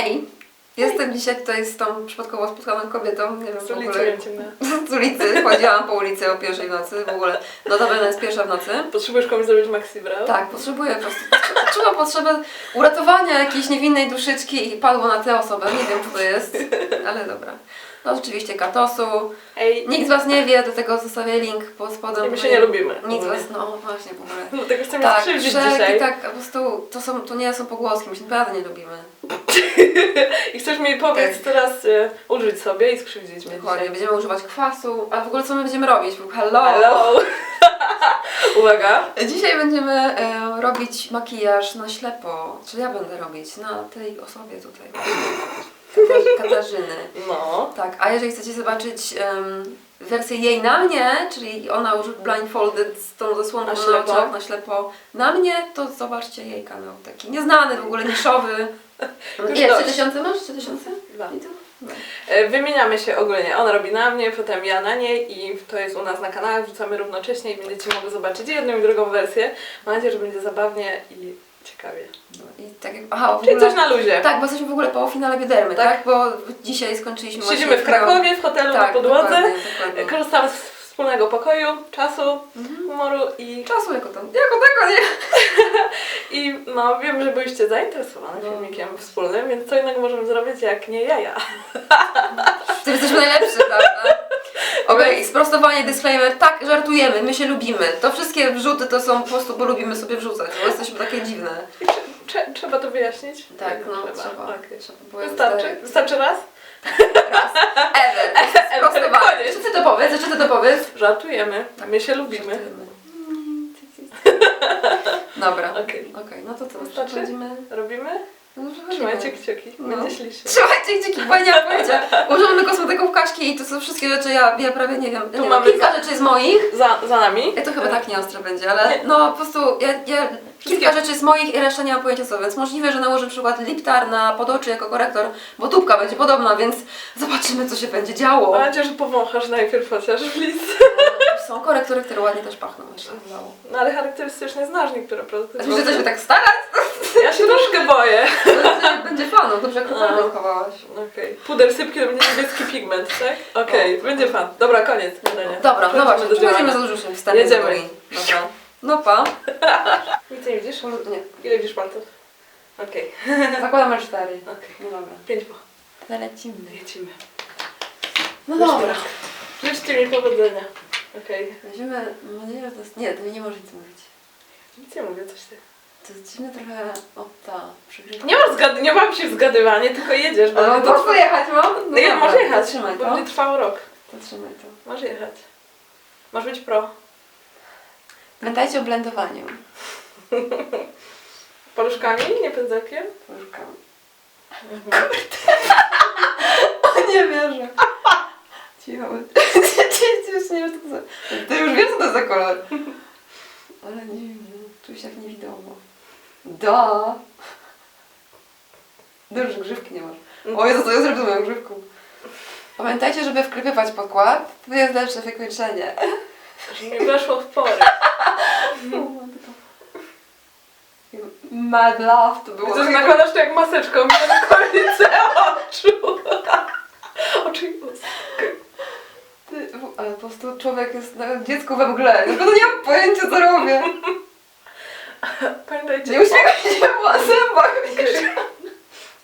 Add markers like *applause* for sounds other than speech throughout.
Hej! Jestem dzisiaj tutaj z tą przypadkowo spotkaną kobietą, nie wiem Z w ogóle. ulicy. *laughs* Z ulicy, chodziłam po ulicy o pierwszej w nocy, w ogóle. Notabene jest pierwsza w nocy. Potrzebujesz komuś zrobić maxi brow? Tak, potrzebuję po prostu. Czułam potrzebę uratowania jakiejś niewinnej duszyczki i padło na tę osobę. Nie wiem, co to jest, ale dobra. No oczywiście katosu. Ej, Nikt z Was nie wie, do tego zostawię link pod spodem. my się nie lubimy. Nikt z Was, no właśnie w ogóle. Dlatego chcemy Tak, skrzywdzić wszelkie, dzisiaj. tak, po prostu to, są, to nie są pogłoski, my się naprawdę nie lubimy. *laughs* I chcesz mi powiedzieć Tak. teraz e, użyć sobie i skrzywdzić mnie Dokładnie, będziemy używać kwasu, a w ogóle co my będziemy robić? Hello! Hello! *laughs* Uwaga! Dzisiaj będziemy e, robić makijaż na ślepo, czy ja będę robić na tej osobie tutaj. Katarz- Katarzyny. No. Tak, a jeżeli chcecie zobaczyć em, wersję jej na mnie, czyli ona już blindfolded z tą zasłoną Na na, ślepo. oczach, na ślepo, na mnie, to zobaczcie jej kanał taki nieznany, w ogóle niszowy. *laughs* Dość. 3000 masz? 3000? Dwa. No. Wymieniamy się ogólnie. Ona robi na mnie, potem ja na niej i to jest u nas na kanale. Wrzucamy równocześnie i będziecie mogli zobaczyć jedną i drugą wersję. Mam nadzieję, że będzie zabawnie i ciekawie. No I tak jak, aha, w Czyli ogóle, coś na luzie. Tak, bo jesteśmy w ogóle po finale Biedermy, tak? Tak. Bo dzisiaj skończyliśmy Siedzimy właśnie w Krakowie, w hotelu na tak, podłodze. Dokładnie, dokładnie. Korzystamy z wspólnego pokoju, czasu, Mhm. humoru i, Czasu jako tam, jako tako, nie? *laughs* i no wiem, że byliście zainteresowane No. filmikiem wspólnym, więc co innego możemy zrobić jak nie jaja. *laughs* To jesteśmy najlepsi, prawda? Okej, sprostowanie, disclaimer, tak, żartujemy, my się lubimy. To wszystkie wrzuty to są po prostu, bo lubimy sobie wrzucać, bo jesteśmy takie dziwne. I trze- trze- trzeba to wyjaśnić? Tak, no trzeba. Okej. trzeba bo Wystarczy? jest- Wystarczy raz? Raz. Ewer, sprostowanie. Jeszcze ty to powiedz, jeszcze ty to powiedz. Żartujemy, my się lubimy. Żartujemy. *laughs* Dobra, okej, Okej. no to co, Wystarczy? przechodzimy? Robimy? No, przechodzimy. Trzymajcie kciuki, No. będzie ślicznie. Trzymajcie kciuki, bo ja nie mam pojęcia. *laughs* Kaśki i to są wszystkie rzeczy, ja, ja prawie nie wiem. Ja Tu nie wiem, mamy kilka rzeczy z moich. Za, za nami. Ja to chyba tak nieostre będzie, ale no po prostu ja, ja kilka rzeczy z moich i reszta nie mam pojęcia co, więc możliwe, że nałożę na przykład liptar na podoczy jako korektor, bo tubka będzie podobna, więc zobaczymy co się będzie działo. Mam nadzieję, że powąchasz najpierw chociaż w lis. *laughs* Są korektory, które ładnie też pachną, jeszcze wydało. No ale charakterystyczne znasz niektóre produkty. A myślę, że się tak starać? Ja się troszkę boję. Będzie, będzie fanów, dobrze jak A. chowałaś. Okej. Puder sypki to będzie niebieski pigment, tak? Okej, będzie fan. Dobra, koniec gadania. Dobra, no Przechodzimy właśnie, do przechodzimy działania. za dużo wstępem. Jedziemy. Dobra. No pa. Nic nie widzisz? Nie, Ile widzisz palców? Okej, *laughs* zakładamy cztery. okej. No dobra. Pięć po. Zalecimy. Lecimy. No dobra. Życzcie mi powodzenia. Okej. Weźmiemy, mam nadzieję, że to jest... Nie, to nie może nic mówić. Nic nie mówię, coś ty. To jest dziwne trochę... O, ta. Nie zgad- nie mam się zgadywanie, tylko jedziesz, bo... Ale to to jechać mam? No ja dobra, może jechać, Trzymaj bo to. będzie trwało rok. To trzymaj to. Masz jechać. Masz być pro. Pamiętajcie o blendowaniu. *laughs* Paluszkami, nie pędzelkiem? Poszukam. Mhm. *laughs* O nie wierzę. Cicho. *laughs* Już nie wiem co to za... Ty już wiesz co to za kolor. Ale dziwnie. Czuję się jak niewidomo. Da. Dobrze, grzywki nie masz. O Jezu, co ja zrobię z moją grzywką? Pamiętajcie, żeby wkrypywać podkład. To jest lepsze wykończenie. Że mi weszło w porę. Mad love to było. Widzę, że nakładasz to jak maseczką mi na okolice oczu. *laughs* Oczu i. Ty, ale po prostu człowiek jest na dziecku we mgle. No to nie mam pojęcia co robię. Pamiętajcie, Nie uśmiechaj się po zębach.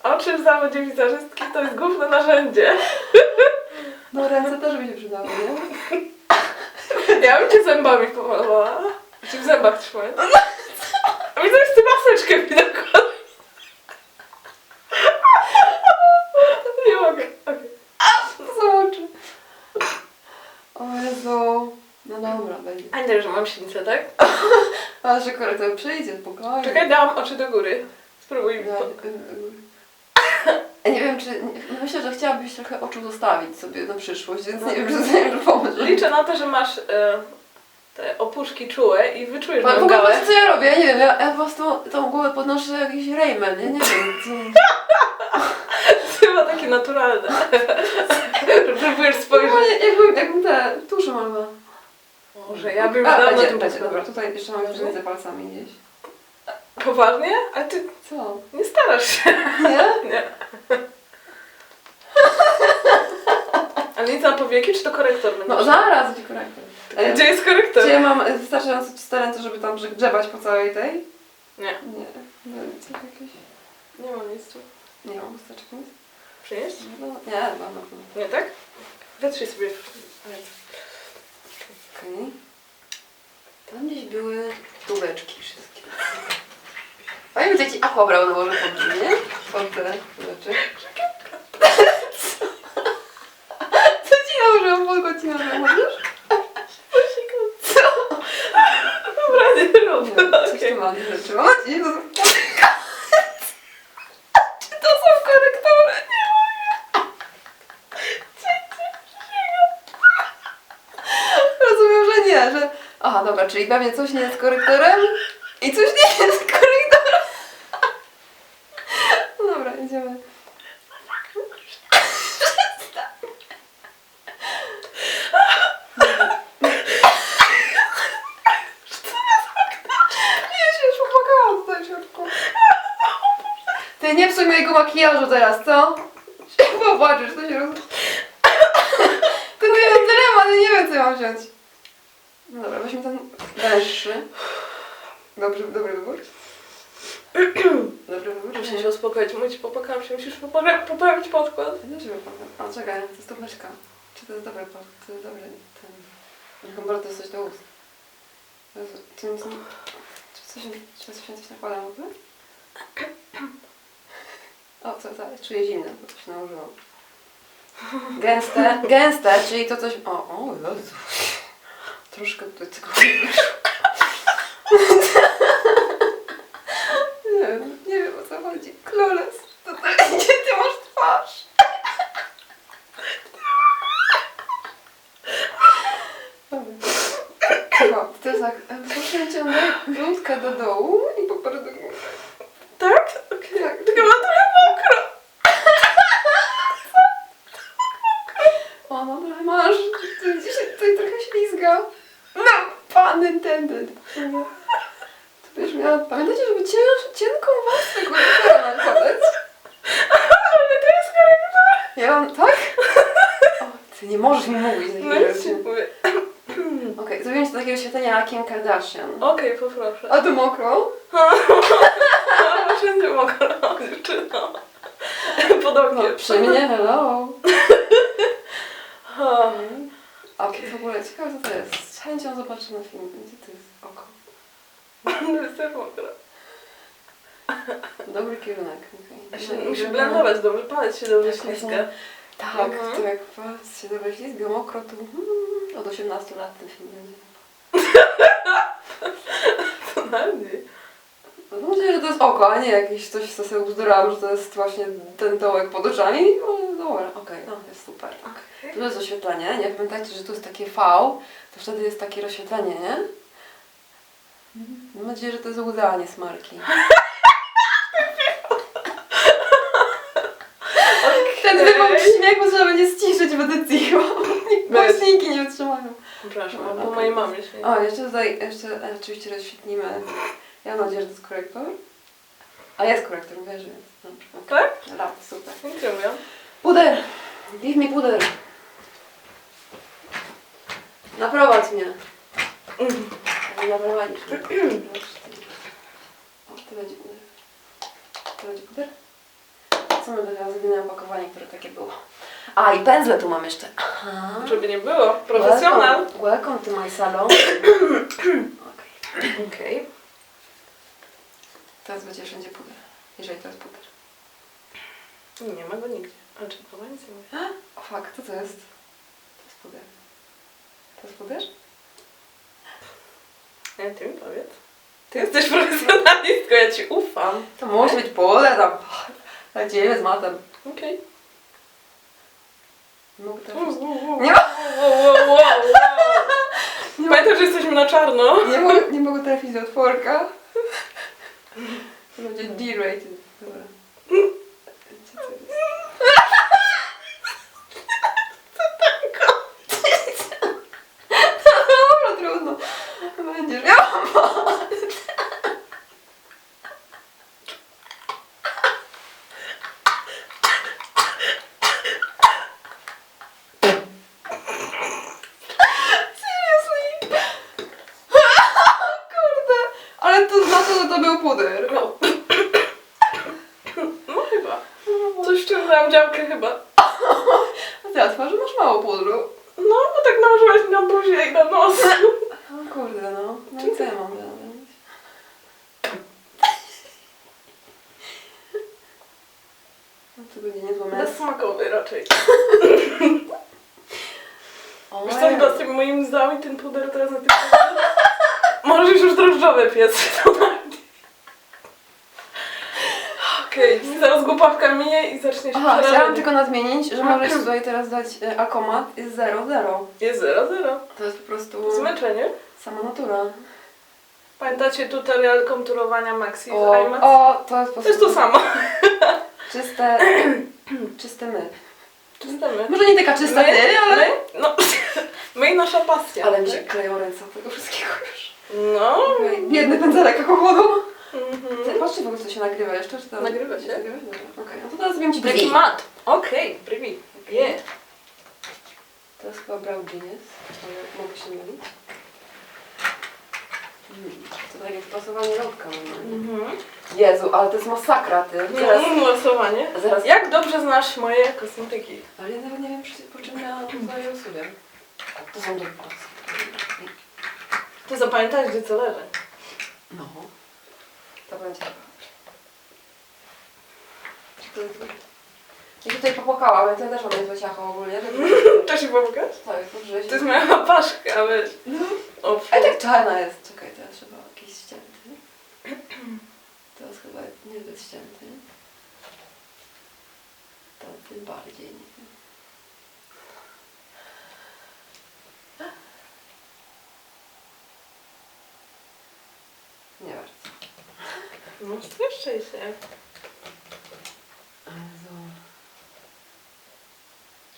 *laughs* oczy w zawodzie wizerzystki to jest główne narzędzie. No ręce też by się przydały, nie? Ja bym cię zębami pomalowała. Ci w zębach trzymać. Widzę, że ty maseczkę mi nakładasz. Nie mogę. To są oczy. O Jezu. No dobra, będzie. Ania, że mam sinicę, tak? A że korektor przyjdzie, spokojnie. Czekaj, dałam oczy do góry. Spróbuj mi No, po... Ja nie wiem, czy... nie- Myślę, że chciałabyś trochę oczu zostawić sobie na przyszłość, więc nie wiem, czy to nie pomoże. Liczę na to, że masz e, te opuszki czułe i wyczujesz Ale w moją ogóle gałę. wiecie, co ja robię? Ja nie wiem, ja, ja po prostu tą głowę podnoszę jak jakiś Rayman, ja nie wiem, co... *laughs* Chyba takie naturalne. *laughs* Próbujesz spojrzeć. No, nie- jakbym, jakbym te tusze malowała. Może ja bym A, dawno będzie, tym będzie, dobra, tutaj jeszcze mam już między palcami gdzieś. Poważnie? Ale ty Co? nie starasz się. Nie? *laughs* Nie. Ale nic na powieki, czy to korektor będzie? No zaraz będzie korektor. E, Gdzie jest korektor? Czy ja mam e, wystarczająco talentu, żeby tam grzebać po całej tej? Nie. Nie. No, coś jakieś... Nie mam nic tu. Nie mam wystarczy nic? Przynieść? No, nie, mam na pewno. Nie, tak? Wytrzyj sobie. Okej. Tam gdzieś były tubeczki wszystkie. Fajnie by ci aqua brał na może pod nie? Pod te rzeczy. Ci? Co? Dobra, nie coś Okej. tu mam rzeczy. Mam nadzieję, to są Czy to są korektory? Nie mogę. Rozumiem, że nie, że... Aha, dobra, czyli pewnie coś nie jest korektorem i coś nie jest korektorem. No dobra, idziemy. Ja się już popłakałam tutaj w środku. Ty nie psuj mojego makijażu teraz, co? Popatrzysz, to się roz... Tylko ja mam dylemat nie wiem, co ja mam wziąć. No dobra, weźmy ten węższy. Dobry, dobry wybór. Dobry wybór. Muszę się uspokoić, mówię ci, popłakałam się, musisz poprawić, poprawić podkład. Dlaczego pan? O, czekaj, to jest tubeczka. Czy to jest dobry pan? To jest dobry ten... Chyba to jest coś do ust. Nie- czy, coś, czy coś coś nakładam w ogóle? O, co, co, czuję zimne, bo coś nałożyłam. Gęste, gęste, czyli to coś... O, o, Jezu. Troszkę tutaj wyszło. Nie wiem, nie wiem o co chodzi. Kloles, totalnie gdzie ty masz twarz? Dobra. Cicho, to jest tak, proszę ciągnę bluzkę do dołu i poparę do góry. Tak? Okej. Tak. Tylko mam trochę mokro. O, no trochę masz, ty gdzieś się tutaj trochę ślizga. No, pan intended. To byś miała, pamiętajcie, żeby cięż, cienką warstwę korektora nakładać. Ale to jest korektor. Ja mam, tak? O, ty nie możesz mi mówić No takiej nic ci rzeczy. mówię. Okej, zrobimy ci takiego świecenia jak Kim Kardashian. Okej, poproszę. A to mokro? *laughs* A, wszędzie mokro, dziewczyno. Podobnie. No, przy mnie, hello. O, A w ogóle ciekawe co to jest. Z chęcią zobaczę na film. Gdzie to jest oko? jest też mokro. Dobry kierunek. Ja się musi blendować dobrze, palec się dobrze Tak, ślizga. Tak, Mhm. to jak palec się dobrze ślizga, mokro, to mm, od 18 lat ten film będzie. *laughs* Co najmniej. No to myślę, że to jest oko, a nie jakieś coś, co sobie uzdorałam, że to jest właśnie ten dołek pod oczami. No dobra, okej, no jest super. Tak. Tu jest oświetlenie, nie? Pamiętajcie, że tu jest takie V, to wtedy jest takie rozświetlenie, nie? Mam nadzieję, że to jest łza, *laughs* a nie smarki. Ten wywał śmiech, bo trzeba będzie ściszyć w edycji, bo głośniki nie wytrzymają. Przepraszam, No, po okej. mojej mamie się. O, jeszcze tutaj, jeszcze e, oczywiście rozświetlimy. Ja mam nadzieję, że to jest korektor. A jest korektor, wiesz, więc dobrze. Tak? Rap, super. Dziękuję. Puder! Give me puder! Naprowadź mnie. Nie naprowadzisz mnie. O, to będzie puder. To będzie puder? Co my teraz zrobimy opakowanie, które takie było? A, i pędzle tu mam jeszcze. Aha. Żeby nie było. Profesjonal. Welcome, welcome to my salon. okay. *clears throat* Okej. Teraz będzie wszędzie puder. Jeżeli to jest puder. Nie ma go nigdzie. A czy chyba nic nie ma. O fuck, co to jest? To jest puder. To jest puder? Nie, ty mi powiedz. Ty jesteś profesjonalistką, ja ci ufam. To musi być puder tam. Lecimy z matem. Okej. Nie ma-. Nie, że jesteśmy na czarno. nie, mogę, nie mogę trafić do otworka. To będzie D-rated. Dobra. Co to jest? *laughs* Dobra, trudno. Będziesz miała. to był puder. No. No chyba. Coś ściągnęłam działkę chyba. A ty, a twarzy masz mało pudru. No, bo tak nałożyłaś na buzię i na nos. O kurde, no. No i co ja mam zrobić? No to będzie niezłe mes. Bezsmakowy raczej. O, Wiesz co, chyba z tym moim zdałem ten puder teraz na tym Możesz już drożdżowe piec. Okej, zaraz głupawka minie i zacznie się Aha, chciałam tylko nadmienić, że *clears throat* możesz tutaj teraz dać e, akomat. Jest 0-0. Jest 0-0. To jest po prostu Zmęczenie. sama natura. Pamiętacie tutorial konturowania Maxi z O, iMax? o, to jest po To jest to prostu samo. Czyste, *clears throat* czyste my. Czyste my. Może nie taka czysta my, ty, ale... My, no, *laughs* my i nasza pasja. Ale mi się tak? kleją ręce od tego wszystkiego już. No. Biedny pędzelek alkoholu. Ty, Mhm. patrzcie w ogóle, co się nagrywa jeszcze, czy to... Nagrywa się? Nagrywa? Dobra, Okej, no to teraz zrobimy ci brwi. mat. Okej, brwi. Yeah. To jest chyba brow genius, ale mogę się mylić. To tak jak pasowanie. Mhm. Jezu, ale to jest masakra, ty. Zaraz, Mm, losowanie. zaraz. Jak dobrze znasz moje kosmetyki? Ale ja nawet nie wiem, przy- po czym ja tutaj usuwam. To są dobre Ty zapamiętałeś, gdzie co leży. No. To będzie. Czy to jest... I tutaj popłakała, więc ja też mam niezłe ciacho ogólnie. żeby- *laughs* To się pomagasz? Tak, dobrze. To jest moja paszka, weź. O, A tak czarna jest. Czekaj, teraz trzeba jakieś ścięty. To jest chyba niezbyt ścięty. To tym bardziej, nie wiem. Nie bardzo. No, streszczaj się. Jezu.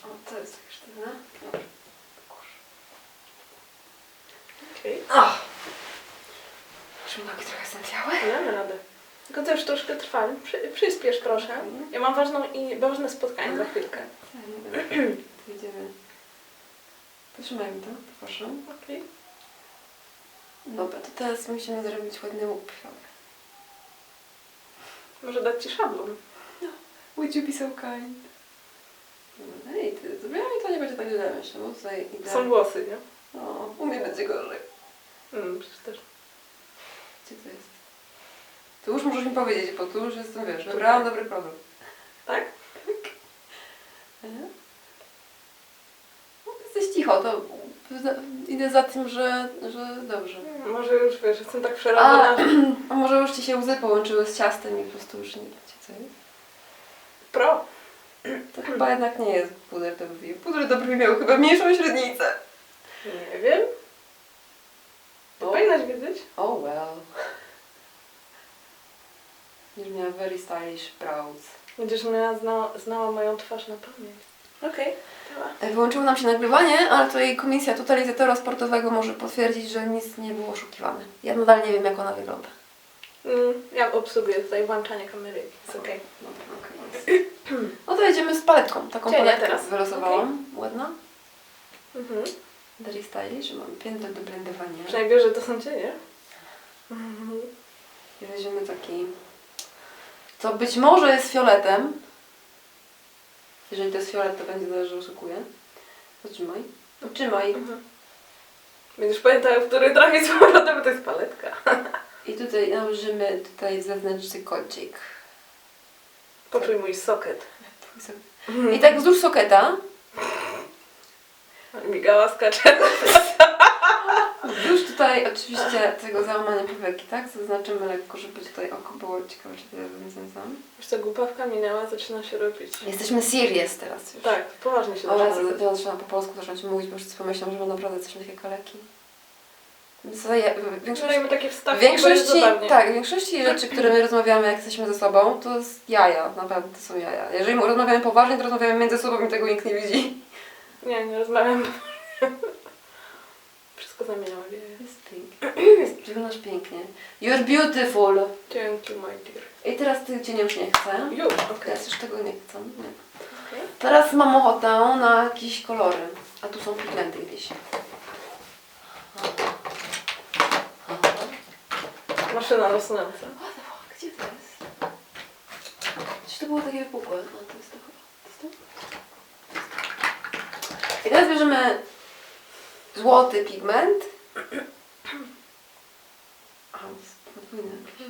O, to jest takie sztywne. Dobra. Kurz. Okej, Ach! Już mi nogi trochę stępiały. damy radę. Tylko to już Przy, przyspiesz proszę. Ja mam ważną i ważne spotkanie za chwilkę. To idziemy. Potrzymajmy to, to proszę. Okej. Dobra, to teraz musimy zrobić ładny brwiowy. Może dać ci szablon. Would you be so kind? No, Ej, ty, z brwiami to nie będzie tak źle, myślę, bo tutaj idę... Są włosy, nie? No, u mnie będzie gorzej. Mm, przecież też. Gdzie to jest? Tu już możesz mi powiedzieć, bo tu już jestem, wiesz, wybrałam dobry produkt. Tak? Mhm. No, jesteś cicho, to za- idę za tym, że, że dobrze. Może już wiesz, jestem tak przerażona. *clears throat* A może już ci się łzy połączyły z ciastem i po prostu już nie wiecie co jest? Pro. To chyba jednak nie jest puder do brwi. Puder do brwi miał chyba mniejszą średnicę. Nie wiem. To O. powinnaś wiedzieć. Oh well. Miała very stylish brows. Będziesz miała zna, znała moją twarz na pamięć. Okej. E, Wyłączyło nam się nagrywanie, ale tutaj komisja totalizatora sportowego może potwierdzić, że nic nie było oszukiwane. Ja nadal nie wiem jak ona wygląda. Mm, ja obsługuję tutaj włączanie kamery. Jest okej. No, okej, jest. *clears throat* no to jedziemy z paletką. Taką Cienie paletkę teraz. wylosowałam. Ładna. Mhm. Very stylish. Mam piętę do blendowania. Przynajmniej że to są cienie. Mhm. I weźmiemy taki, co być może jest fioletem. Jeżeli to jest fiolet, to będzie że oszukuję. Potrzymaj. Potrzymaj. Mhm. Będziesz pamiętała, w który trafić z powrotem, bo to jest paletka. I tutaj nałożymy tutaj zewnętrzny kolczyk. Poczuj mój soket. Twój sok- I tak wzdłuż soketa, Migała skacze. Już tutaj oczywiście tego załamania powieki, tak? Zaznaczymy lekko, żeby tutaj oko było ciekawe, czy to jest sam. Już ta głupawka minęła, zaczyna się robić. Jesteśmy serious teraz już. Tak, poważnie się O zaczyna ja zaczynam po polsku zacząć mówić, bo wszyscy pomyślą, że mam naprawdę coś takie kaleki. Co ja, w większości, Dajemy takie wstawki, większości, tak, w większości rzeczy, które my rozmawiamy, jak jesteśmy ze sobą, to jest jaja, naprawdę to są jaja. Jeżeli rozmawiamy poważnie, to rozmawiamy między sobą i tego nikt nie widzi. Nie, nie rozmawiam. Zamieniałam. Jest pięknie. *clears throat* Jest, wyglądasz pięknie. You're beautiful. Dzięki, my dear. I teraz ty cię już nie chcę. Już, okej. Teraz już tego nie chcę. Nie. Okej. Teraz mam ochotę na jakieś kolory. A tu są pigmenty gdzieś. Maszyna losująca. What the fuck, gdzie to jest? Czy to było takie wypukłe? A, to jest to chyba. To jest to? I teraz bierzemy złoty pigment. *clears throat* A, to jest podwójny jakiś.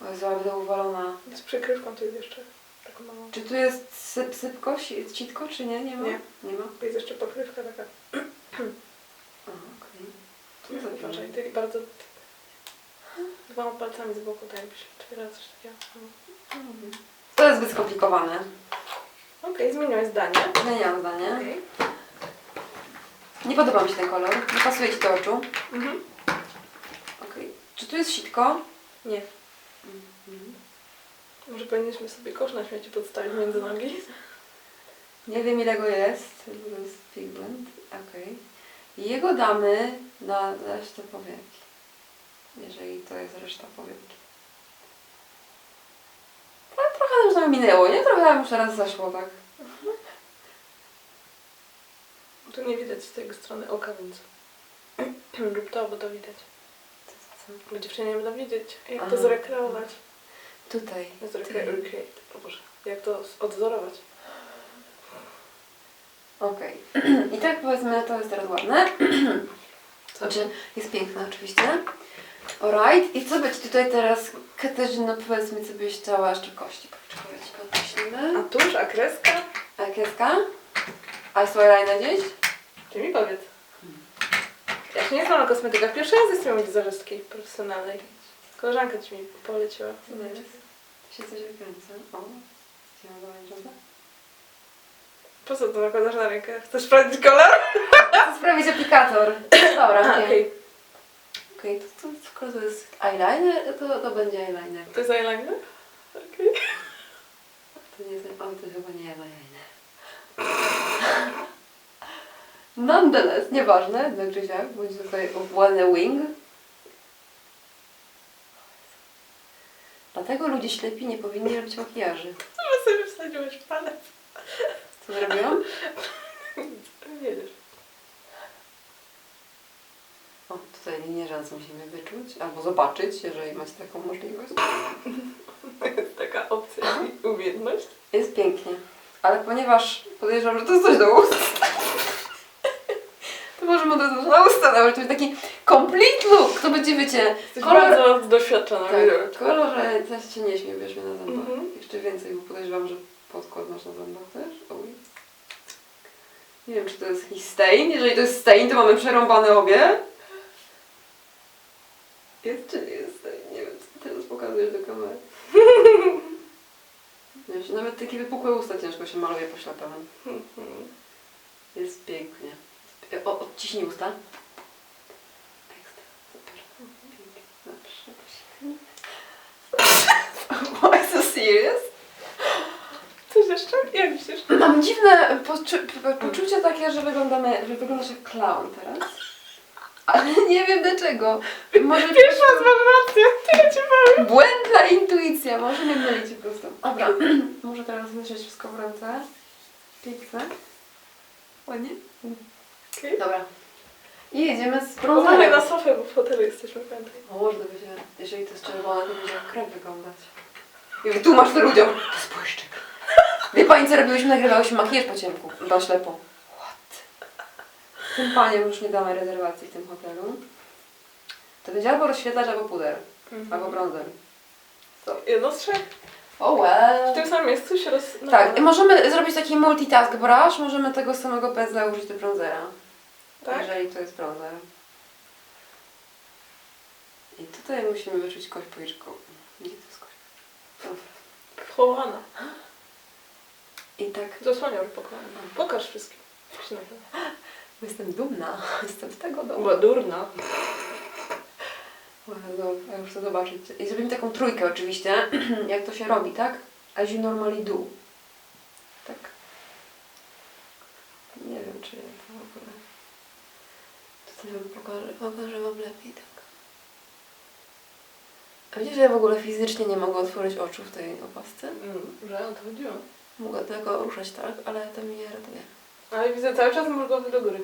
O Jezu, ale będę uwalona. Z przykrywką tu jest jeszcze taką małą. Czy tu jest syp, sypko, si- citko, czy nie? Nie ma? Nie. Nie ma? Tu jest jeszcze pokrywka taka. *clears throat* Aha, okej. Co to za ty bardzo... Dwoma palcami z boku, tak jakbyś otwierała coś takiego. To jest zbyt skomplikowane. Okej, zmieniłeś zdanie. Zmieniam zdanie. Okej. Nie podoba mi się ten kolor. Nie pasuje ci do oczu. Mhm. Okej. Czy tu jest sitko? Nie. Mhm. Może powinniśmy sobie kosz na śmieci podstawić między nogi. Nie wiem ile go jest. To jest pigment. Okej. I jego damy na resztę powieki. Jeżeli to jest reszta powieki. Ale trochę już nam minęło, nie? Trochę nam już teraz zaszło, tak? Tu nie widać z tej strony oka, więc *clears throat* rób to, bo to widać. Bo dziewczyny nie będą wiedzieć, jak Aha. to zrekreować. Tutaj. Zrekre- recreate, o Boże. Jak to odzorować. Okej. *clears throat* I tak powiedzmy, to jest teraz ładne. *clears throat* Co? Znaczy, jest piękne oczywiście. Alright. I co być tutaj teraz, Katarzyna, powiedzmy, co byś chciała jeszcze kości poczekać, A tuż, a kreska? A kreska? A jest eyeliner gdzieś? Ty mi powiedz. Ja się nie znam na kosmetykach. Pierwszy raz jestem u wizerzystki profesjonalnej. Koleżanka ci mi poleciła. Co to jest? Się coś wykręca. O, chciałam pomarańczowe. Po co to nakładasz na rękę? Chcesz sprawdzić kolor? Chcę sprawić aplikator. Dobra, A, okej. okej. Okej, to, to skoro to jest eyeliner, to, to będzie eyeliner. To jest eyeliner? Okej. To nie jest, o, to chyba nie eyeliner. Nonetheless, nieważne, no Krzysiak, bądź tutaj ładny wing. Dlatego ludzie ślepi nie powinni robić makijaży. Chyba sobie wsadziłeś palec. Co zrobiłam? Wiedziesz. O, tutaj linię rzęs musimy wyczuć, albo zobaczyć, jeżeli macie taką możliwość. Jest taka opcja i umiejętność. Jest pięknie, ale ponieważ podejrzewam, że to jest coś do ust, od razu na usta. To jest taki complete look. To będzie, wiecie, Jesteś kolor... bardzo doświadczona. Tak, kolor, też się nie śmiej, bierz mnie na zębach. Mhm. Jeszcze więcej, bo podejrzewam, że podkład masz na zębach też. Oj. Nie wiem, czy to jest jakiś stain. Jeżeli to jest stain, to mamy przerąbane obie. Jest czy nie jest stain? Nie wiem, co teraz pokazujesz do kamery. *laughs* Wiesz, nawet takie wypukłe usta ciężko się maluje pośladowym. Mhm. Jest pięknie. O, odciśnij usta. Ekstra, super. Pięknie. Dobrze, prosimy. Why so serious? Coś jeszcze? Jak myślisz? Mam dziwne poczu- po- poczucie takie, że wyglądamy, że wyglądasz jak clown teraz. Ale nie wiem dlaczego. Może Pierwszy raz mam rację, tyle ci powiem. błędna intuicja, może nie mylić po prostu. Dobra, *clears throat* może teraz myśleć wszystko w ręce. Piękne. Ładnie? Okej. Dobra. I jedziemy z Uważaj brązem. na sofę, bo w hotelu jesteśmy, pamiętaj. O, może to będzie, jeżeli to jest czerwone, to będzie jak krew wyglądać. I wytłumacz to ludziom. To jest błyszczyk. Wie pani co robiłyśmy? Nagrywałyśmy makijaż po ciemku. Na ślepo. What? Tym paniom już nie damy rezerwacji w tym hotelu. To będzie albo rozświetlacz, albo puder. Albo bronzer. Jedno z trzech. O W well. tym samym miejscu się roz... Tak, i możemy zrobić taki multitask brush. Możemy tego samego pędzla użyć do bronzera. Tak? Jeżeli to jest bronzer. I tutaj musimy wyczuć kość policzkową. Gdzie to jest kość? Dobra. Wchowana. I tak Zasłaniam pokoju. Pokaż wszystkim. Jestem dumna. *laughs* Jestem z tego dumna. Była durna. Bardzo, ja już chcę zobaczyć. I zrobimy taką trójkę oczywiście, *clears throat* jak to się robi, tak? As you normally do. Tak. Nie wiem, czy ja to w ogóle... Wam pokażę, pokażę wam lepiej, tak. A wiecie, że ja w ogóle fizycznie nie mogę otworzyć oczu w tej opasce? Mm, że o to chodziło. Mogę tylko ruszać tak, ale to mnie ratuje. Ale widzę cały czas mrugowny do góry.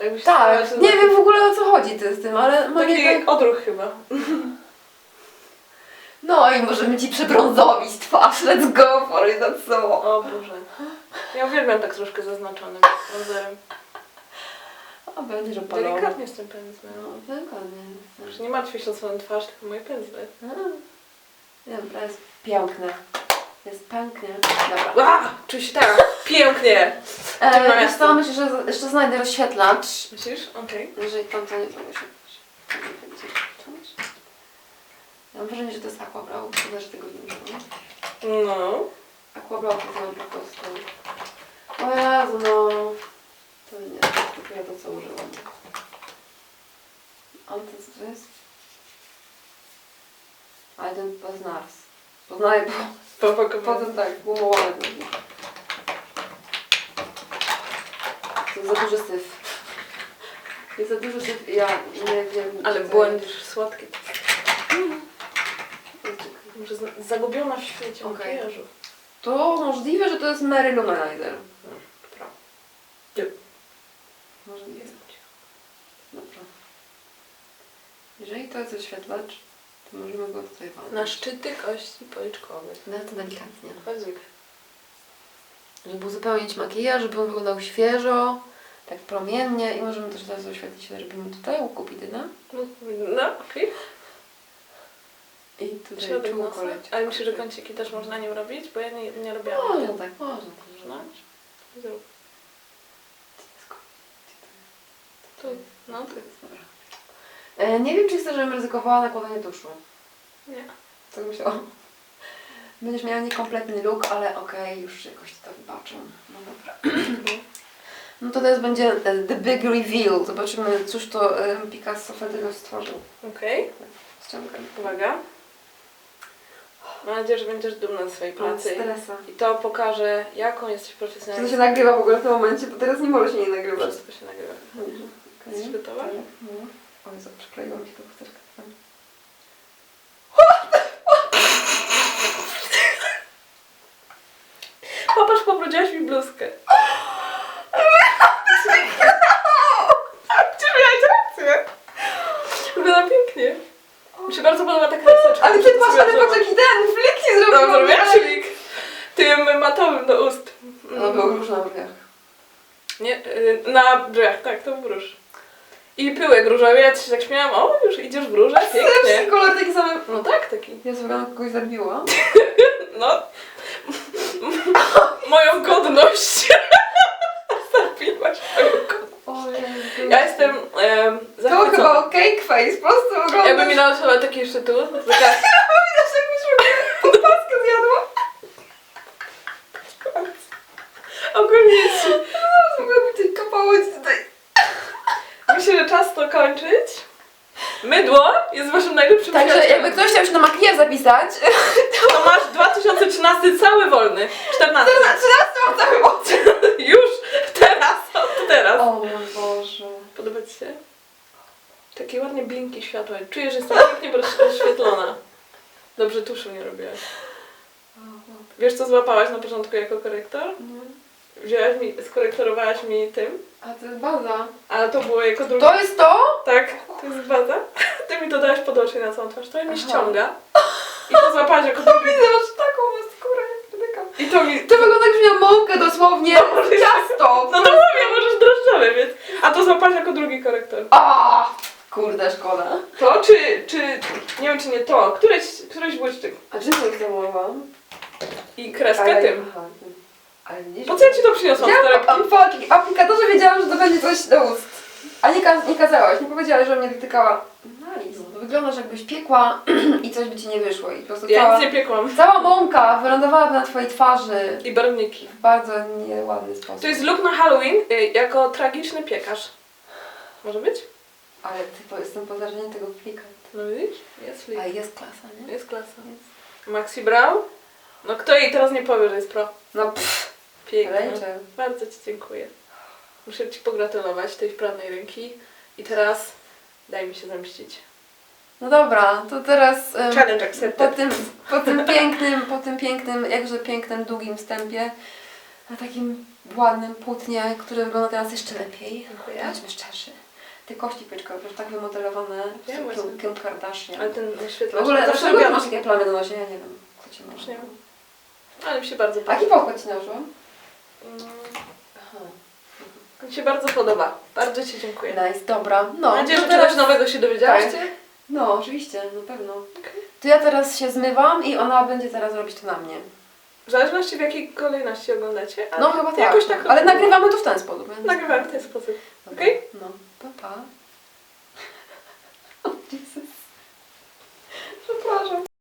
Jakbyś Tak, się nie za- wiem w ogóle o co chodzi ty z tym, ale Taki magię tak... odruch chyba. *laughs* No i możemy ci przebrązowić twarz. Let's go for it, that's so. O Boże. Ja uwielbiam tak troszkę zaznaczonym bronzerem. A będziesz opalony. Delikatnie z tym pędzlem. No, dokładnie. Już nie martwię się o swoją twarz, tylko moje pędzle. To jest piękne. Jest pięknie. Dobra. A, czuję się tak pięknie. E, wiesz namiastem. co, myślę, że jeszcze znajdę rozświetlacz. Myślisz? Okej. Jeżeli tam to nie będzie. Ja mam wrażenie, że to jest Aquabrow, szkoda, że tego nie używam. No. Aquabrow to znam po prostu. O Jezu, no. To nie, tylko ja to co użyłam. Poznaję po, Popakowałem. potem tak, gumowane. będzie. To jest za duży syf. Jest za duży syf ja nie wiem. Ale jest. Może z- zagubiona w świecie Okej. makijażu. To możliwe, że to jest Mary Luminizer. Prawda. Możliwe. Dobra. Jeżeli to jest oświetlacz, to możemy go tutaj walnąć. Na szczyty kości policzkowych. No to delikatnie. Zwykle. Żeby uzupełnić makijaż, żeby on wyglądał świeżo, tak promiennie i możemy też teraz oświetlić, zrobimy tutaj u Kupidyna No, okej. i tutaj Środek nosa. leci. Ale myślisz, że kąciki też można nim robić? Bo ja nie, nie robiłam. Można tak, można tak No. zrobić. Zrób. Tu. No. To jest dobra. E, nie wiem, czy chcesz, żebym ryzykowała nakładanie tuszu. Nie. Tak myślałam. Będziesz miała niekompletny look, ale okej, już jakoś to wybaczę. No dobra. *clears throat* No to teraz będzie e, The Big Reveal. Zobaczymy, cóż to e, Picasso wtedy stworzył. Okej. Ściągam. Uwaga. Mam nadzieję, że będziesz dumna ze swojej pracy. Stresa. I to pokaże, jaką jesteś Czy to profesjonalistą. się nagrywa w ogóle w tym momencie? Bo teraz nie może się nie nagrywać. Wszystko się nagrywa. Jesteś gotowa? No. O Jezu, przykleiła mi się tą chusteczkę. Popatrz, pobrudziłaś mi bluzkę. Czy miałaś rację? Wygląda pięknie. Mi się bardzo podoba taka laseczka. Ale ty masz, ale patrz jaki ten flik ci No, zrobił. zrobiłam szlik. Tym matowym do ust. No był róż na brwiach. Nie, y, na brzegach, tak, to w róż. I pyłek różowy, ja ci się tak śmiałam, o już idziesz w róże, Też pięknie. kolor taki sam. No tak, taki. Ja sobie kogoś zabiła. *laughs* No. Moją godność. *laughs* Zabiłaś moją godność. O. Ja jestem em, To zachwycona. chyba cake face, po prostu oglądasz. Jakby mi narysował taki jeszcze tu, taka Widać jakbyś podpaskę zjadła. ogólnie jest... Mogę mi tej kapało ci tutaj. Myślę, że czas to kończyć. Mydło jest waszym najlepszym Także przyjacielem. jakby ktoś chciał się na makijaż zapisać, *laughs* To masz 2013 cały wolny. 14. 13 mam cały mocy. *laughs* Już teraz, od teraz. O mój Boże. Podoba ci się? Takie ładnie blinki światła. Czuję, że jestem pięknie *laughs* rozświetlona. Dobrze tuszu nie robiłaś. Wiesz co złapałaś na początku jako korektor? Wzięłaś mi, skorektorowałaś mi tym, A to jest baza. ale to było jako drugie. To jest to? Tak, to jest baza. *laughs* Ty mi to dałeś pod oczy na całą twarz. To mi Aha. ściąga. I to złapałaś jako drugie. Widzę, *laughs* masz taką skórę jak. I to mi... To wygląda jakbyś miał mąkę dosłownie. *laughs* No, może- Ciasto. No to mówię, możesz drożdżowe, więc... A to złapałaś jako drugi korektor. A, Kurde, szkoda. To czy, czy... Nie wiem, czy nie to. Któreś, któreś błyszczyk. A czym to zamówiłam? I kreskę tym. Aha, tym. Ale nie Po co ja ci to przyniosłam z torebki? po apli- aplikatorze wiedziałam, że to będzie coś do ust. A nie, ka- nie kazałaś, nie powiedziałaś, że mnie dotykała. Nice. Wyglądasz jakbyś piekła *clears throat* i coś by ci nie wyszło i po prostu Ja cała, nic nie piekłam. cała mąka wylądowałaby na twojej twarzy I barwniki. w bardzo nieładny sposób. To jest look na Halloween y, jako tragiczny piekarz. Może być? Ale ty, bo jestem po zdarzeniu tego flika. No widzisz? Jest. A jest klasa, nie? Jest klasa. Maxi Brown? No kto jej teraz nie powie, że jest pro? No pff, Pięknie. Bardzo Ci dziękuję. Muszę Ci pogratulować tej wprawnej ręki. I teraz daj mi się zemścić. No dobra, to teraz em, Challenge po accepted. tym, po tym pięknym, po tym pięknym, jakże pięknym, długim wstępie, na takim ładnym płótnie, które wygląda teraz jeszcze lepiej. Dziękuję. Bądźmy szczerzy. Te kości pyczkowe, już tak wymodelowane. Wiem Kim, Kardashian. Ale ten W oświetlacz... ogóle, dlaczego masz takie plamy na nosie? Ja nie wiem, co ci Już masz. nie wiem. Ale mi się bardzo A podoba. jaki podkład ci nałożyłam? Mi się bardzo podoba. Bardzo Ci dziękuję. Nice, dobra. No, Mam nadzieję, to że czegoś nowego się dowiedziałaś, Tak. No, oczywiście, na pewno. To ja teraz się zmywam i ona będzie teraz robić to na mnie. W zależności w jakiej kolejności oglądacie. ale No chyba tak. Jakoś tak Ale nagrywamy to w ten sposób. Więc... Nagrywam w ten sposób. Dobra. Okej? No, pa pa. *laughs* O Jezus. Przepraszam.